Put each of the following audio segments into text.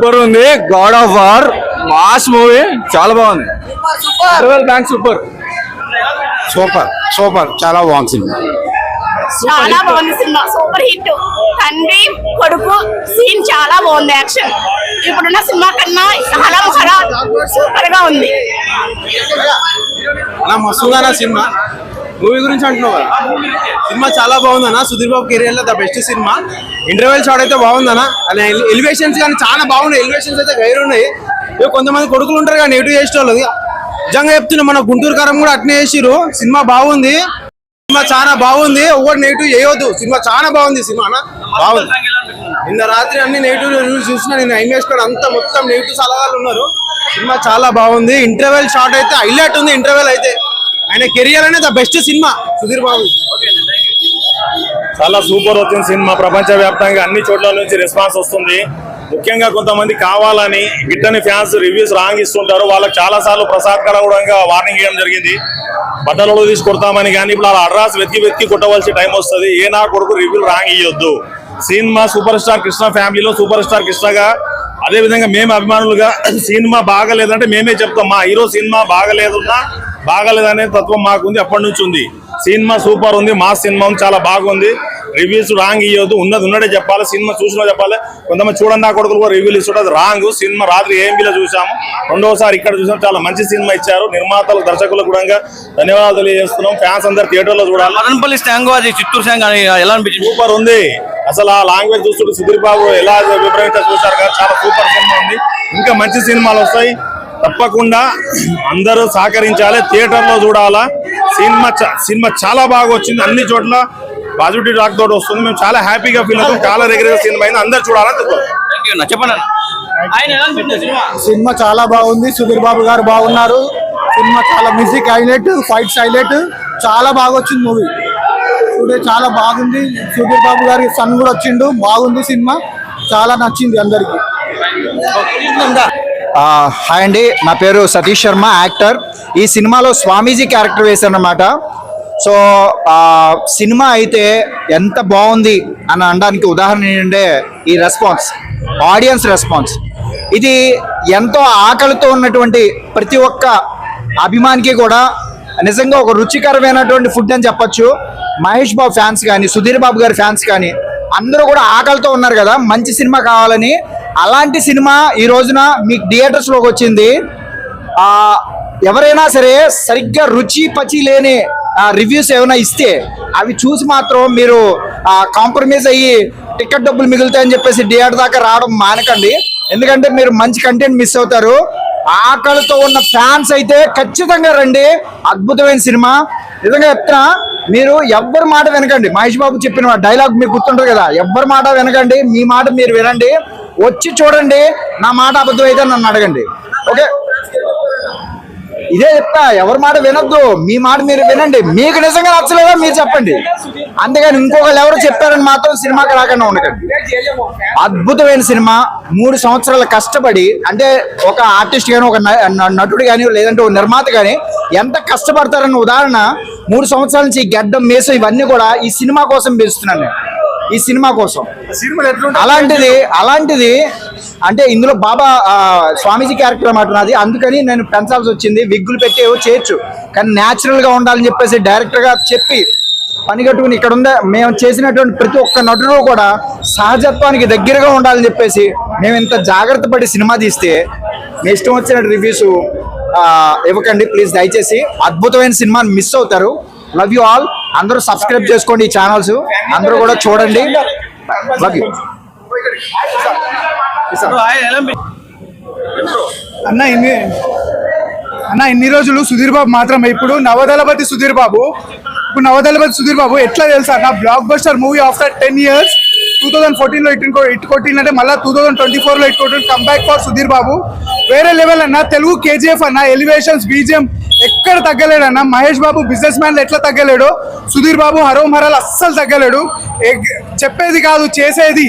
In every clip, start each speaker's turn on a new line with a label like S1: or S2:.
S1: Super ఉంది. God of War mass movie చాలా బాగుంది. బ్యాంక్ సూపర్
S2: సూపర్ సూపర్ చాలా బాగుంది సినిమా.
S3: చాలా బాగుంది సినిమా సూపర్ హిట్ తండ్రి కొడుకు సీన్ చాలా బాగుంది యాక్షన్ ఇప్పుడున్న సినిమా కన్నా చాలా చాలా సూపర్గా ఉంది.
S4: సినిమా. మూవీ గురించి అంటున్నావు? కదా సినిమా చాలా బాగుందన్న. సుధీర్ బాబు కెరియర్లో the best cinema. Interval shot అయితే బాగుందన్న. అలా ఎలివేషన్స్ కానీ చాలా బాగున్నాయి. ఎలివేషన్స్ అయితే గైర్ ఉన్నాయి ఇక కొంతమంది కొడుకులు ఉంటారు కానీ నెగిటివ్ చేసే వాళ్ళు నిజంగా చెప్తున్నా మన గుంటూరు కారం కూడా అట్నే చేసిరు సినిమా బాగుంది. సినిమా చాలా బాగుంది. ఒకటి నెగిటివ్ చేయవద్దు సినిమా చాలా బాగుంది సినిమా బాగుంది. నిన్న రాత్రి అన్ని నెగిటివ్ రివ్యూస్ చూసిన నేను ఐమేష్ అంతా మొత్తం నెగిటివ్ సలహాలు ఉన్నారు. సినిమా చాలా బాగుంది. ఇంటర్వెల్ షాట్ అయితే హైలైట్ ఉంది. ఇంటర్వెల్ అయితే. ఆయన కెరియర్ అనేది ద బెస్ట్ సినిమా. సుధీర్ బాబు.
S5: చాలా సూపర్ వచ్చింది సినిమా. ప్రపంచ వ్యాప్తంగా అన్ని చోట్ల నుంచి రెస్పాన్స్ వస్తుంది. ముఖ్యంగా కొంతమంది కావాలని గిట్టని ఫ్యాన్స్ రివ్యూస్ రాంగ్ ఇస్తుంటారు వాళ్ళకి చాలా సార్లు ప్రసాద్ కళ కూడా వార్నింగ్ ఇవ్వడం జరిగింది. బట్టలు తీసి కొడతామని కానీ ఇప్పుడు అలా అడ్రాస్ వెతికి వెతికి కొట్టవలసిన టైం వస్తుంది. ఏ నా కొడుకు రివ్యూలు రాంగ్ ఇవ్వద్దు సినిమా సూపర్ స్టార్ కృష్ణ ఫ్యామిలీలో సూపర్ స్టార్ కృష్ణగా అదే విధంగా మేము అభిమానులుగా సినిమా బాగలేదంటే మేమే చెప్తాం. మా హీరో సినిమా బాగలేదున్నా బాగలేదనే తత్వం మాకుంది అప్పటి నుంచి ఉంది. సినిమా సూపర్ ఉంది మా సినిమా చాలా బాగుంది. రివ్యూస్ రాంగ్ ఇవ్వద్దు ఉన్నది ఉన్నదే చెప్పాలి సినిమా చూసినా చెప్పాలి. కొంతమంది చూడండి నా కొడుకులు కూడా రివ్యూలు ఇస్తుంటే రాంగ్. సినిమా రాత్రి ఏఎంబీలో చూసాము. రెండోసారి ఇక్కడ చూసాం చాలా మంచి సినిమా ఇచ్చారు. నిర్మాతలు దర్శకులకు కూడా ధన్యవాదాలు తెలియజేస్తున్నాం. ఫ్యాన్స్ అందరు థియేటర్లో చూడాలి.
S1: మదనపల్లి స్టాంగ్ అది చిత్తూరు స్టాంగ్ అని ఎలా అనిపించింది?
S5: సూపర్ ఉంది. అసలు ఆ లాంగ్వేజ్ చూస్తుంటే సుధీర్ బాబు ఎలా విపరీత చూశారు కదా చాలా సూపర్ సినిమా ఉంది. ఇంకా మంచి సినిమాలు వస్తాయి. తప్పకుండా అందరూ సహకరించాలి. థియేటర్లో చూడాలా. సినిమా చ- సినిమా చాలా బాగా వచ్చింది. అన్ని చోట్ల పాజిటివ్ టాక్ తోటి వస్తుంది. మేము చాలా హ్యాపీగా ఫీల్ అవుతాం. చాలా దగ్గర సినిమా అయింది. అందరు చూడాలని.
S1: చెప్పండి అన్న. ఆయన ఎలా అనిపించింది సినిమా?
S2: సినిమా చాలా బాగుంది. సుధీర్ బాబు గారు బాగున్నారు. సినిమా చాలా మ్యూజిక్ హైలైట్ ఫైట్స్ హైలైట్ చాలా బాగా వచ్చింది మూవీ టుడే చాలా బాగుంది. సుధీర్ బాబు గారి సన్ కూడా వచ్చిండు. బాగుంది సినిమా. చాలా నచ్చింది అందరికి. హాయ్ అండి. నా పేరు సతీష్ శర్మ యాక్టర్. ఈ సినిమాలో స్వామీజీ క్యారెక్టర్ వేశానమాట సో సినిమా అయితే ఎంత బాగుంది అని అనడానికి ఉదాహరణ ఏంటంటే ఈ రెస్పాన్స్ ఆడియన్స్ రెస్పాన్స్. ఇది ఎంతో ఆకలితో ఉన్నటువంటి ప్రతి ఒక్క అభిమానికి కూడా నిజంగా ఒక రుచికరమైనటువంటి ఫుడ్ అని చెప్పొచ్చు. మహేష్ బాబు ఫ్యాన్స్ కానీ సుధీర్ బాబు గారి ఫ్యాన్స్ కానీ అందరూ కూడా ఆకలితో ఉన్నారు కదా. మంచి సినిమా కావాలని అలాంటి సినిమా ఈ రోజున మీకు థియేటర్స్లోకి వచ్చింది. ఎవరైనా సరే సరిగ్గా రుచి పచి లేని రివ్యూస్ ఏమైనా ఇస్తే అవి చూసి మాత్రం మీరు కాంప్రమైజ్ అయ్యి టికెట్ డబ్బులు మిగులుతాయని చెప్పేసి థియేటర్ దాకా రావడం మానకండి. ఎందుకంటే మీరు మంచి కంటెంట్ మిస్ అవుతారు. ఆకలితో ఉన్న ఫ్యాన్స్ అయితే ఖచ్చితంగా రండి. అద్భుతమైన సినిమా. నిజంగా చెప్తున్నా మీరు ఎవ్వరి మాట వినకండి. మహేష్ బాబు చెప్పిన డైలాగ్ మీకు గుర్తుంటుంది కదా? ఎవ్వరి మాట వినకండి మీ మాట మీరు వినండి. వచ్చి చూడండి నా మాట అబద్ధం అయితే నన్ను అడగండి. ఓకే? ఇదే చెప్తా ఎవరి మాట వినొద్దు. మీ మాట మీరు వినండి. మీకు నిజంగా నచ్చలేదా మీరు చెప్పండి. అంతేగాని ఇంకొకళ్ళు ఎవరు చెప్పారని మాత్రం సినిమాకి రాకుండా ఉండకండి. అద్భుతమైన సినిమా. మూడు సంవత్సరాల కష్టపడి అంటే ఒక ఆర్టిస్ట్ కానీ ఒక న- నటుడు కానీ లేదంటే ఒక నిర్మాత కానీ ఎంత కష్టపడతారన్న ఉదాహరణ మూడు సంవత్సరాల నుంచి ఈ గడ్డం మేసం ఇవన్నీ కూడా ఈ సినిమా కోసం పెంచుతున్నాను నేను. ఈ సినిమా కోసం. అలాంటిది అలాంటిది అంటే ఇందులో బాబా స్వామీజీ క్యారెక్టర్ అన్నమాట నాది. అందుకని నేను పెంచాల్సి వచ్చింది. విగ్గులు పెట్టి ఏవో చేయొచ్చు. కానీ న్యాచురల్గా ఉండాలని చెప్పేసి డైరెక్టర్గా చెప్పి పని కట్టుకుని ఇక్కడ ఉందా మేము చేసినటువంటి ప్రతి ఒక్క నటుడు కూడా సహజత్వానికి దగ్గరగా ఉండాలని చెప్పేసి మేము ఇంత జాగ్రత్త పడి సినిమా తీస్తే మీ ఇష్టం వచ్చిన రివ్యూస్ ఇవ్వకండి. ప్లీజ్ దయచేసి అద్భుతమైన సినిమాని మిస్ అవుతారు. లవ్ యూ ఆల్ అందరూ సబ్స్క్రైబ్ చేసుకోండి ఈ ఛానల్స్ అందరూ కూడా చూడండి. లవ్ యూ
S6: అన్న ఇన్ని అన్న ఇన్ని రోజులు సుధీర్ బాబు మాత్రమే. ఇప్పుడు నవదళపతి సుధీర్ బాబు. ఇప్పుడు నవదళపతి సుధీర్ బాబు ఎట్లా తెలుసా అన్న? Blockbuster movie after ten years two thousand ఫోర్టీన్లో ఇట్ కొట్టిన కొట్టిందంటే మళ్ళీ టూ థౌసండ్ ట్వంటీ ఫోర్లో ఇట్ కొట్టిన కంబ్యాక్ ఫర్ సుధీర్ బాబు. వేరే లెవెల్ అన్న తెలుగు కేజీఎఫ్ అన్న ఎలివేషన్స్ బీజిఎం ఎక్కడ తగ్గలేడు అన్న మహేష్ బాబు బిజినెస్ మ్యాన్ ఎట్లా తగ్గలేడు సుధీర్ బాబు హరో మరాలు అస్సలు తగ్గలేడు. ఎగ్- చెప్పేది కాదు చేసేది.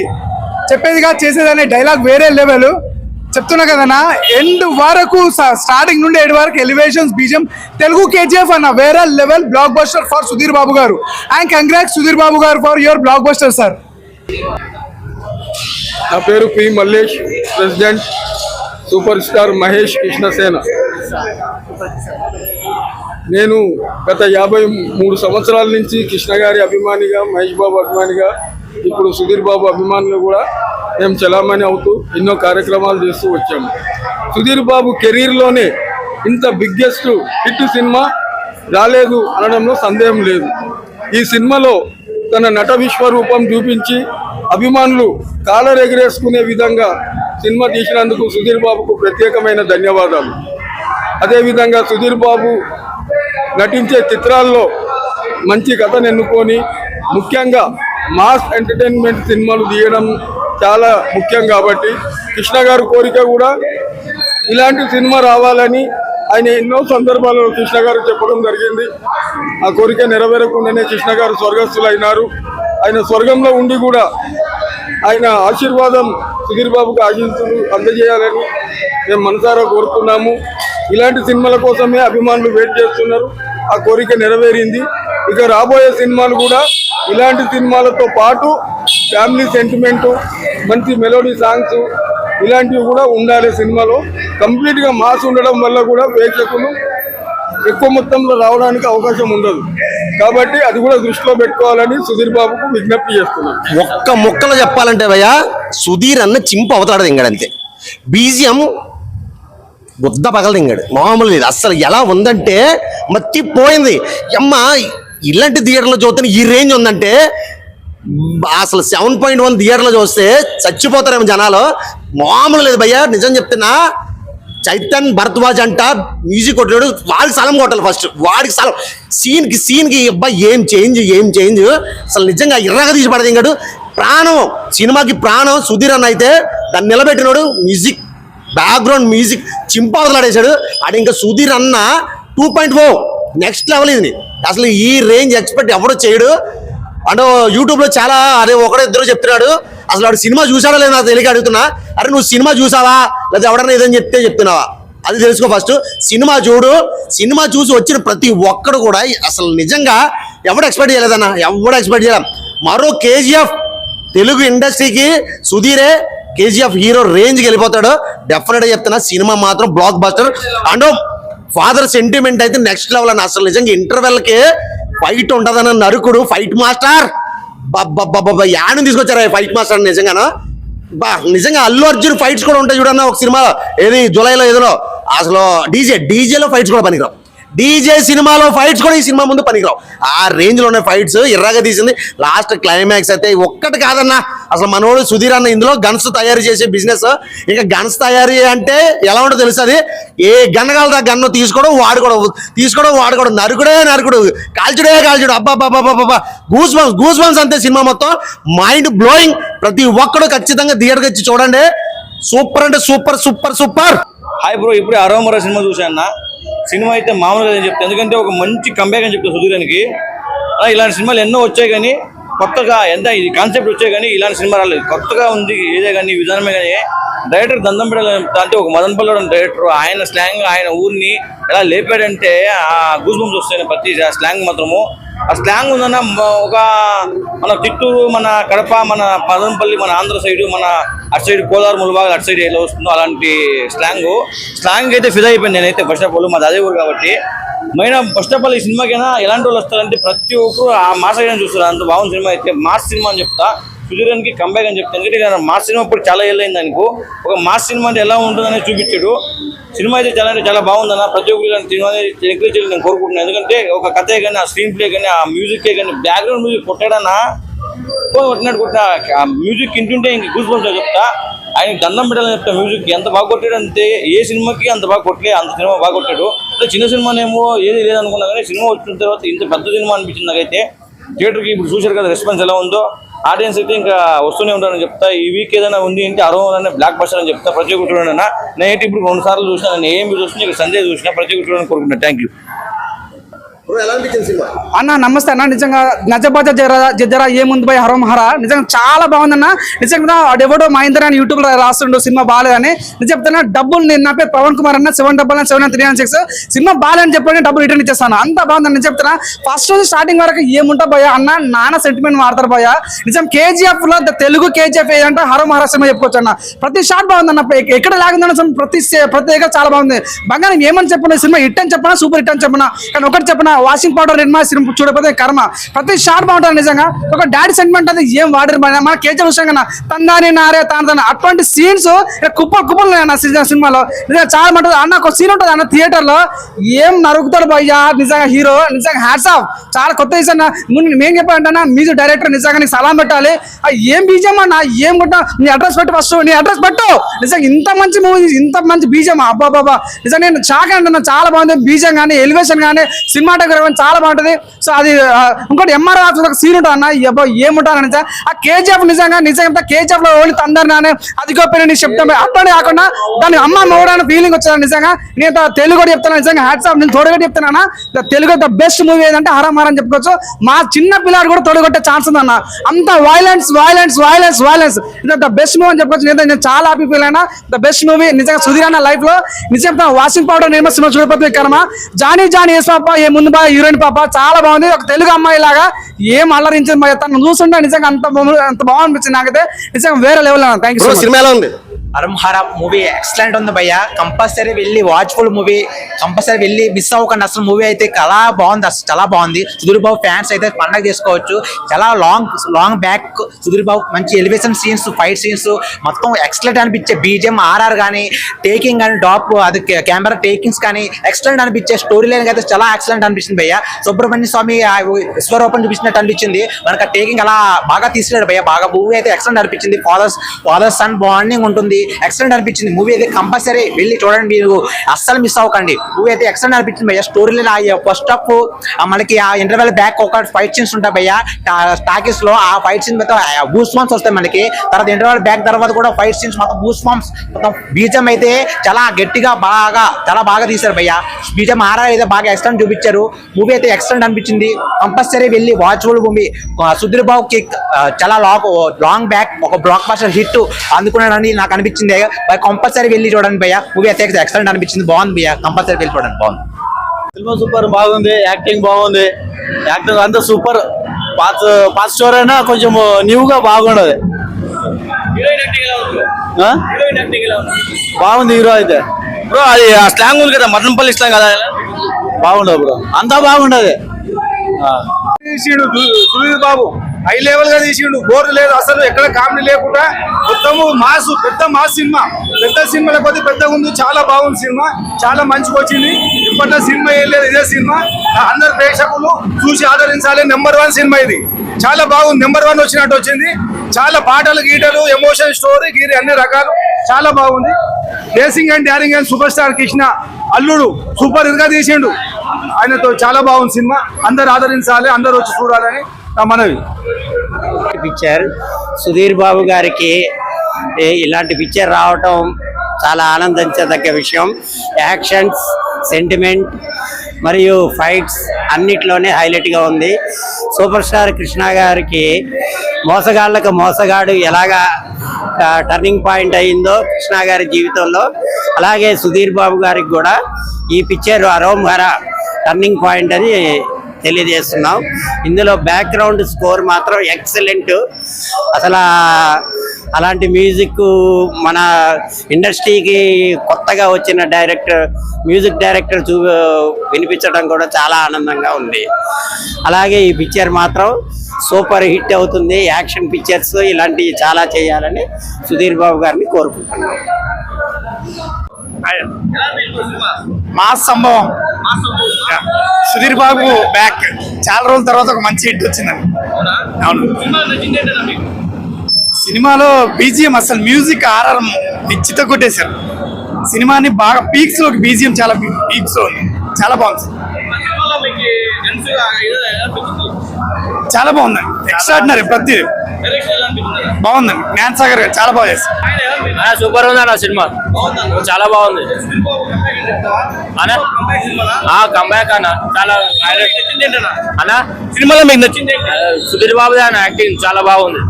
S6: చెప్పేది కాదు చేసేది అనే డైలాగ్ వేరే లెవెల్ చెప్తున్నా కదన్నా ఎండ్ వరకు స్టార్టింగ్ నుండి ఎండ్ వరకు ఎలివేషన్స్ బీజం తెలుగు కేజీఎఫ్ అన్న వేరే level blockbuster for Sudheer Babu garu. And congrats Sudheer Babu garu for your blockbuster sir
S7: నా పేరు P Mallesh president super star Mahesh Krishnasena. నేను గత యాభై మూడు సంవత్సరాల నుంచి కృష్ణ గారి అభిమానిగా మహేష్ బాబు అభిమానిగా ఇప్పుడు సుధీర్ బాబు అభిమానులు కూడా మేము చలామణి అవుతూ ఎన్నో కార్యక్రమాలు చేస్తూ వచ్చాము. సుధీర్ బాబు కెరీర్లోనే ఇంత బిగ్గెస్ట్ హిట్ సినిమా రాలేదు అనడంలో సందేహం లేదు. ఈ సినిమాలో తన నట విశ్వరూపం చూపించి అభిమానులు కాలర్ ఎగరేసుకునే విధంగా సినిమా తీసినందుకు సుధీర్ బాబుకు ప్రత్యేకమైన ధన్యవాదాలు. అదేవిధంగా సుధీర్ బాబు నటించే చిత్రాల్లో మంచి కథను ఎన్నుకొని ముఖ్యంగా మాస్ ఎంటర్టైన్మెంట్ సినిమాలు తీయడం చాలా ముఖ్యం కాబట్టి కృష్ణ గారు కోరిక కూడా ఇలాంటి సినిమా రావాలని ఆయన ఎన్నో సందర్భాలలో కృష్ణ గారు చెప్పడం జరిగింది. ఆ కోరిక నెరవేరకుండానే కృష్ణ గారు స్వర్గస్థులైనారు. ఆయన స్వర్గంలో ఉండి కూడా ఆయన ఆశీర్వాదం సుధీర్ బాబుకు ఆశీస్సులు అందజేయాలని మేము మనసారా కోరుతున్నాము. ఇలాంటి సినిమాల కోసమే అభిమానులు వెయిట్ చేస్తున్నారు. ఆ కోరిక నెరవేరింది. ఇక రాబోయే సినిమాలు కూడా ఇలాంటి సినిమాలతో పాటు ఫ్యామిలీ సెంటిమెంట్ మంచి మెలోడీ సాంగ్స్ ఇలాంటివి కూడా ఉండాలి సినిమాలో. కంప్లీట్గా మాస్ ఉండడం వల్ల కూడా ప్రేక్షకులు ఎక్కువ మొత్తంలో రావడానికి అవకాశం ఉండదు. కాబట్టి అది కూడా దృష్టిలో పెట్టుకోవాలని సుధీర్ బాబుకు విజ్ఞప్తి చేస్తున్నాను.
S8: ఒక్క మొక్కలు చెప్పాలంటే భయ్యా సుధీర్ అన్న చింపు అవతాడు ఇంకా అంతే. బీజియం బుద్ధ పగలదింగాడు మామూలు లేదు అసలు ఎలా ఉందంటే మర్చిపోయింది అమ్మ ఇలాంటి థియేటర్లో చూస్తే ఈ రేంజ్ ఉందంటే అసలు సెవెన్ పాయింట్ వన్ థియేటర్లో చూస్తే చచ్చిపోతారేమో జనాలు. మామూలు లేదు భయ్యా నిజం చెప్తున్నా. చైతన్ భరద్వాజ్ అంట మ్యూజిక్ కొట్టాడు. వాడికి సలం కొట్టాలి ఫస్ట్ వాడికి సలం. సీన్కి సీన్కి అబ్బాయి ఏం చేంజ్ ఏం చేంజ్? అసలు నిజంగా ఇర్రగా తీసి పడదింగాడు. ప్రాణం సినిమాకి ప్రాణం సుధీర్ అన్న అయితే దాన్ని నిలబెట్టినాడు. మ్యూజిక్ బ్యాక్గ్రౌండ్ మ్యూజిక్ చింపాదలాడేశాడు అది ఇంకా సుధీర్ అన్న two point four next level ఇది. అసలు ఈ రేంజ్ ఎక్స్పెక్ట్ ఎవడో చేయడు. అంటే యూట్యూబ్లో చాలా అదే ఒకడో ఇద్దరు చెప్తున్నాడు. అసలు వాడు సినిమా చూసాడా లేదా నాకు తెలియక అడుగుతున్నా. అరే నువ్వు సినిమా చూసావా? లేదా ఎవడన్నా ఏదని చెప్తే చెప్తున్నావా? అది తెలుసుకో ఫస్ట్ సినిమా చూడు. సినిమా చూసి వచ్చిన ప్రతి ఒక్కడు కూడా అసలు నిజంగా ఎవడు ఎక్స్పెక్ట్ చేయలేదన్నా? ఎవడు ఎక్స్పెక్ట్ చేయలేం? మరో కేజీఎఫ్ తెలుగు ఇండస్ట్రీకి సుధీరే కేజీఎఫ్ హీరో రేంజ్కి వెళ్ళిపోతాడు. డెఫినెట్గా చెప్తున్నా సినిమా మాత్రం blockbuster and father sentiment అయితే నెక్స్ట్ లెవెల్ అని అసలు నిజంగా ఇంటర్వెల్కి ఫైట్ ఉంటుందన్న నరుకుడు ఫైట్ మాస్టర్ బాబా యాను తీసుకొచ్చారు ఫైట్ మాస్టర్ నిజంగానా? బా నిజంగా అల్లు అర్జున్ ఫైట్స్ కూడా ఉంటాయి చూడన్నా ఒక సినిమాలో. ఏది జూలైలో ఏదో అసలు డీజే డీజేలో ఫైట్స్ కూడా పనికిరావు. డీజే సినిమాలో ఫైట్స్ కూడా ఈ సినిమా ముందు పనికిరావు. ఆ రేంజ్లో ఉన్న ఫైట్స్ ఎర్రగా తీసింది. లాస్ట్ క్లైమాక్స్ అయితే ఒక్కటి కాదన్నా. అసలు మనోడు సుధీర్ అన్న ఇందులో గన్స్ తయారు చేసే బిజినెస్ ఇంకా గన్స్ తయారీ అంటే ఎలా ఉంటుందో తెలుస్తుంది ఏ గన్నగాలదా గన్ను తీసుకోవడం వాడుకోవడం తీసుకోవడం వాడుకోవడం. నరుకుడే నరుకుడు. కాల్చుడే కాల్చుడు. అబ్బా అబ్బా గూస్ బంప్స్ గూస్ బంప్స్ అంతే సినిమా మొత్తం. మైండ్ బ్లోయింగ్ ప్రతి ఒక్కడు ఖచ్చితంగా థియేటర్కి వచ్చి చూడండి. సూపర్ అంటే super super super
S1: hi bro ఇప్పుడు అరోమరో సినిమా చూశాను సినిమా అయితే మామూలుగా నేను చెప్తాను ఎందుకంటే ఒక మంచి కంబ్యాక్ అని చెప్తాను సుధీరానికి. అలా ఇలాంటి సినిమాలు ఎన్నో వచ్చాయి కానీ కొత్తగా ఎంత ఇది కాన్సెప్ట్ వచ్చాయి కానీ ఇలాంటి సినిమా రాలేదు. కొత్తగా ఉంది ఏదే కానీ విధానమే కానీ డైరెక్టర్ దందం పెట్టాలి అంటే ఒక మదన్ పల్లెడు డైరెక్టర్ ఆయన స్లాంగ్ ఆయన ఊరిని ఎలా లేపాడంటే ఆ గూస్ బంప్స్ వస్తాయి ప్రతి స్లాంగ్ మాత్రము. ఆ స్లాంగ్ ఉందన్న ఒక మన చిత్తూరు మన కడప మన పదంపల్లి మన ఆంధ్ర సైడ్ మన అటు సైడ్ కోదారు ములబాగ్ అటు సైడ్ ఎలా వస్తుందో అలాంటి స్లాంగ్ స్లాంగ్ అయితే ఫిదా అయిపోయింది నేనైతే ఫస్ట్ ఆఫ్ ఆల్ మాది అదే ఊరు కాబట్టి. మైనా ఫస్ట్ ఆఫ్ ఆల్ ఈ సినిమాకైనా ఎలాంటి వాళ్ళు వస్తారంటే ప్రతి ఒక్కరు ఆ మాస్ అయినా చూస్తారు. అంత బాగుంది సినిమా అయితే మాస్ సినిమా అని చెప్తా. సుధీరానికి కంబ్యాక్ అని చెప్తాను ఎందుకంటే మాస్ సినిమా ఇప్పుడు చాలా ఏళ్ళైంది అనుకో ఒక మాస్ సినిమా అంటే ఎలా ఉంటుందని చూపించాడు. సినిమా అయితే చాలా అంటే చాలా బాగుందన్న. ప్రతి ఒక్కరు సినిమా ఎంకరేజ్ చేయాలి నేను కోరుకుంటున్నాను. ఎందుకంటే ఒక కథే కానీ ఆ స్క్రీన్ ప్లే కానీ ఆ మ్యూజికే కానీ బ్యాక్గ్రౌండ్ మ్యూజిక్ కొట్టాడన్నా. కొట్టినట్టు కొట్టిన ఆ మ్యూజిక్ ఇంటుంటే ఇంక గూస్ బంప్స్ చెప్తా. ఆయన దండం పెట్టాలని చెప్తా మ్యూజిక్ ఎంత బాగా కొట్టాడు అంటే ఏ సినిమాకి అంత బాగా కొట్టలే అంత సినిమా బాగా కొట్టాడు. అంటే చిన్న సినిమానేమో ఏది లేదనుకున్నా కానీ సినిమా వచ్చిన తర్వాత ఇంత పెద్ద సినిమా అనిపించింది నాకైతే. థియేటర్కి ఇప్పుడు చూశారు కదా రెస్పాన్స్ ఎలా ఉందో. ఆడియన్స్ అయితే ఇంకా వస్తూనే ఉంటారని చెప్తా. ఈ వీక్ ఏదైనా ఉంది అంటే అరవై బ్లాక్ బస్టర్ అని చెప్తా. ప్రతి ఒక్కరు చూడండి నేనైతే ఇప్పుడు రెండు సార్లు చూసినా నేను ఏమి చూసినా ఇక్కడ సంజయ్ చూసినా ప్రతి ఒక్కరు కోరుకుంటున్నాను థ్యాంక్ యూ
S8: ఎలా అనిపించింది సినిమా
S9: అన్న నమస్తే అన్న. నిజంగా నజబాజ జర జరా ఏముంది బై హరం హర? నిజంగా చాలా బాగుందన్న నిజంగా అడెవడో మహేందర్ అని యూట్యూబ్లో రాస్తుండో సినిమా బాగాలేదని నేను చెప్తున్నా డబ్బులు నేను నా పేరు పవన్ కుమార్ అన్న seven double nine seven three nine six. Cinema బాగాలని చెప్పండి డబ్బులు రిటర్న్ ఇచ్చేస్తాను. అంత బాగుందని నేను చెప్తున్నా. ఫస్ట్ రోజు స్టార్టింగ్ వరకు ఏముంటా భయ అన్న నాన్న సెంటిమెంట్ మారుతారు భయ నిజం కేజీఎఫ్లో తెలుగు కేజీఎఫ్ ఏదంటే హరం హర సినిమా చెప్పుకోవచ్చు అన్న. ప్రతి షాట్ బాగుందన్న ఎక్కడ లాగిందన్న ప్రతి సే- ప్రతి దగ్గర చాలా బాగుంది. బంగారం ఏమని చెప్పిన సినిమా హిట్ అని చెప్పినా సూపర్ హిట్ అని చెప్పినా. కానీ ఒకటి చెప్పనా వాషింగ్ పౌడర్ నిర్మా సినిమా చూడకపోతే కర్మ. ప్రతి షార్ట్ బాగుంటుంది నిజంగా. ఒక డాడీ సెంటిమెంట్ అది ఏం వాడరు మన కేజీ విషయం కన్నా తందాని నారే తాను అటువంటి సీన్స్ కుప్ప కుప్పలు అన్న సినిమాలో. నిజంగా చాలా మంటుంది. అన్న ఒక సీన్ ఉంటుంది అన్న థియేటర్లో. ఏం నరుకుతాడు భయ్యా? నిజంగా హీరో నిజంగా హ్యాట్స్ ఆఫ్ చాలా కొత్త విషయం ముందు మేము చెప్పాలంటే మ్యూజిక్ డైరెక్టర్ నిజంగా నీకు సలాం పెట్టాలి. ఏం బీజం అన్న? ఏం కొట్టా నీ అడ్రస్ పెట్టు ఫస్ట్ నీ అడ్రస్ పెట్టు. నిజంగా ఇంత మంచి మూవీ ఇంత మంచి బీజం. అబ్బా బాబా నిజంగా నేను షాక్ అంటున్నా చాలా బాగుంది. బీజం కానీ ఎలివేషన్ కానీ సినిమాటోగ్రఫీ చాలా బాగుంటుంది. సో అది ఇంకోటి ఎంఆర్ హాస్పిటల్ సీన్ ఉంటుంది అన్న. ఎబ్బో ఏముంటానని ఆ కేజీఎఫ్ నిజంగా నిజంగా కేజీఎఫ్లో ఓన్లీ తందరు నానే అది గొప్ప నీ చెప్తాను అట్లనే కాకుండా దాని అమ్మ మోడని ఫీలింగ్ వచ్చింది నిజంగా. నేను తెలుగు కూడా చెప్తాను నిజంగా. హ్యాట్సాప్ నేను తోడుగా చెప్తున్నా తెలుగు ద బెస్ట్ మూవీ ఏదంటే హరం హరం అని చెప్పుకోవచ్చు. మా చిన్న పిల్లాడు కూడా తొడగొట్టే ఛాన్స్ ఉంది అన్న. అంత వైలెన్స్ వైలెన్స్ వైలెన్స్ వైలెన్స్ ఇది ద బెస్ట్ మూవీ అని చెప్పుకోవచ్చు. నేను నేను చాలా హ్యాపీ ఫీల్ అయినా. ద బెస్ట్ మూవీ నిజంగా సుధీర్ అన్న లైఫ్లో. నిజంగా వాషింగ్ పౌడర్ నిర్మ సినిమా కర్మ జానీ జానీ ఎస్ ఏ ముందు బా హీరోయిన్ పాప చాలా బాగుంది. ఒక తెలుగు అమ్మాయి లాగా ఏం అల్లరించింది తను చూస్తుంటే నిజంగా అంత బాగు- అంత బాగుంది. నాకైతే నిజంగా వేరే లెవెల్ థ్యాంక్ యూ
S8: సినిమా ఎలా ఉంది?
S10: అరంహర మూవీ ఎక్సలెంట్ ఉంది భయ్య. కంపల్సరీ వెళ్ళి వాచ్ఫుల్ మూవీ కంపల్సరీ వెళ్ళి మిస్ అవ్వకండి. అసలు మూవీ అయితే చాలా బాగుంది అసలు చాలా బాగుంది. సుధీర్బాబు ఫ్యాన్స్ అయితే పండగ చేసుకోవచ్చు. చాలా లాంగ్ లాంగ్ బ్యాక్ సుధీర్బాబు మంచి ఎలివేషన్ సీన్స్ ఫైట్ సీన్స్ మొత్తం ఎక్సలెంట్ అనిపించే బీజిఎం ఆర్ఆర్ కానీ టేకింగ్ కానీ డాప్ అది కెమెరా టేకింగ్స్ కానీ ఎక్సలెంట్ అనిపించే స్టోరీ లైన్ అయితే చాలా ఎక్సలెంట్ అనిపిస్తుంది భయ్య. సుబ్రహ్మణ్య స్వామి ఆ విశ్వరూపం చూపించినట్టు అనిపించింది. మనకు టేకింగ్ అలా బాగా తీసుకున్నాడు భయ్య. బాగా మూవీ అయితే ఎక్సలెంట్ అనిపించింది. ఫాదర్స్ ఫాదర్స్ సన్ బాండింగ్ ఉంటుంది. ఎక్సలెంట్ అనిపించింది. మూవీ అయితే కంపల్సరీ వెళ్ళి చూడండి మీరు. అస్సలు మిస్ అవ్వకండి. మూవీ అయితే ఎక్సలెంట్ అనిపించింది భయ్య. స్టోరీ ఆ ఫస్ట్ హాఫ్ మనకి ఆ ఇంటర్వెల్ బ్యాక్ ఒక ఫైట్ సీన్స్ ఉంటాయి భయ్య. టాకీస్లో ఆ ఫైట్ సీన్ మొత్తం బూస్ ఫామ్స్ వస్తాయి మనకి. తర్వాత ఇంటర్వెల్ బ్యాక్ తర్వాత కూడా ఫైట్ సీన్స్ మొత్తం బూస్ ఫామ్స్ మొత్తం బీజం అయితే చాలా గట్టిగా బాగా చాలా బాగా తీశారు భయ్య. బీజం ఆరా అయితే బాగా ఎక్సలెంట్ చూపించారు. మూవీ అయితే ఎక్సలెంట్ అనిపించింది. కంపల్సరీ వెళ్ళి వాచ్బుల్ మూవీ సుధీర్ బాబుకి చాలా లాంగ్ లాంగ్ బ్యాక్ ఒక బ్లాక్ బాస్టర్ హిట్ అందుకున్నాడని నాకు అనిపించింది. కంపల్సరీ వెళ్ళి చూడండి భయ్య. మూవీ అయితే ఎక్సలెంట్ అనిపించింది. బాగుంది భయ్య. కంపల్సరీ వెళ్ళి చూడండి. బాగుంది.
S1: సినిమా సూపర్ బాగుంది. యాక్టింగ్ బాగుంది. యాక్టింగ్ అంతా సూపర్. పాత పాత స్టోరీ అయినా కొంచెం న్యూగా బాగుండదు. ఆ? బాగుంది హీరో అయితే. బ్రో అది ఆ స్లాంగ్ ఉంది కదా మదనపల్లి స్లాంగ్ కదా బాగుండదు బ్రో అంతా బాగుండదు.
S9: బాబు. హై లెవెల్గా తీసిండు. బోర్ లేదు అసలు ఎక్కడ కామెడీ లేకుండా. మొత్తము మాస్ పెద్ద మాస్ సినిమా. పెద్ద సినిమాల కొద్ది పెద్దగా ఉంది. చాలా బాగుంది సినిమా. చాలా మంచిగా వచ్చింది. ఇప్పట్లో సినిమా ఏం లేదు ఇదే సినిమా. అందరు ప్రేక్షకులు చూసి ఆదరించాలి. నెంబర్ వన్ సినిమా ఇది. చాలా బాగుంది. నెంబర్ వన్ వచ్చినట్టు వచ్చింది. చాలా పాటలు గీటలు ఎమోషన్ స్టోరీ గీరి అన్ని రకాలు. చాలా బాగుంది. Racing and daring and super star Krishna అల్లుడు సూపర్గా తీసిండు. ఆయనతో చాలా బాగుంది సినిమా. అందరు ఆదరించాలి అందరు వచ్చి చూడాలని. నా మనవి.
S11: పిక్చర్. సుధీర్ బాబు గారికి ఇలాంటి పిక్చర్ రావటం చాలా ఆనందించదగ్గ విషయం. యాక్షన్స్ సెంటిమెంట్ మరియు ఫైట్స్ అన్నిట్లోనే హైలైట్గా ఉంది. సూపర్ స్టార్ కృష్ణ గారికి మోసగాళ్ళకు మోసగాడు ఎలాగా టర్నింగ్ పాయింట్ అయిందో కృష్ణ గారి జీవితంలో. అలాగే సుధీర్ బాబు గారికి కూడా ఈ పిక్చర్ అరోంహర టర్నింగ్ పాయింట్ అని తెలియజేస్తున్నాం. ఇందులో బ్యాక్గ్రౌండ్ స్కోర్ మాత్రం ఎక్సలెంట్ అసలు అలాంటి మ్యూజిక్ మన ఇండస్ట్రీకి కొత్తగా వచ్చిన డైరెక్టర్ మ్యూజిక్ డైరెక్టర్ చూ వినిపించడం కూడా చాలా ఆనందంగా ఉంది. అలాగే ఈ పిక్చర్ మాత్రం సూపర్ హిట్ అవుతుంది. యాక్షన్ పిక్చర్స్ ఇలాంటివి చాలా చేయాలని సుధీర్ బాబు గారిని కోరుకుంటున్నాం.
S9: మా సంభవం. సుధీర్ బాబు బ్యాక్ చాలా రోజుల తర్వాత ఒక మంచి హిట్ వచ్చిందండి. అవును? సినిమాలో బీజిఎం అసలు మ్యూజిక్ ఆర్ఆర్ నిశ్చిత కొట్టేశారు. సినిమాని బాగా పీక్స్లోకి బీజిఎం చాలా పీక్స్లో ఉంది. చాలా బాగుంది. చాలా బాగుందండి. ఎక్స్ట్రాడినరీ ప్రతి బాగుందండి. జ్ఞాన్ సాగర్ గారు చాలా బాగా చేస్తారు
S1: సూపర్ ఉంది అన్న సినిమా చాలా బాగుంది అన్న కంబ్యాక్ అన్న చాలా అన్న సినిమాలో మీకు నచ్చింది సుధీర్ బాబు అన్న యాక్టింగ్ చాలా బాగుంది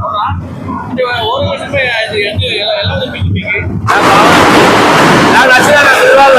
S1: నాకు నచ్చింది అన్న సుధీర్ బాబు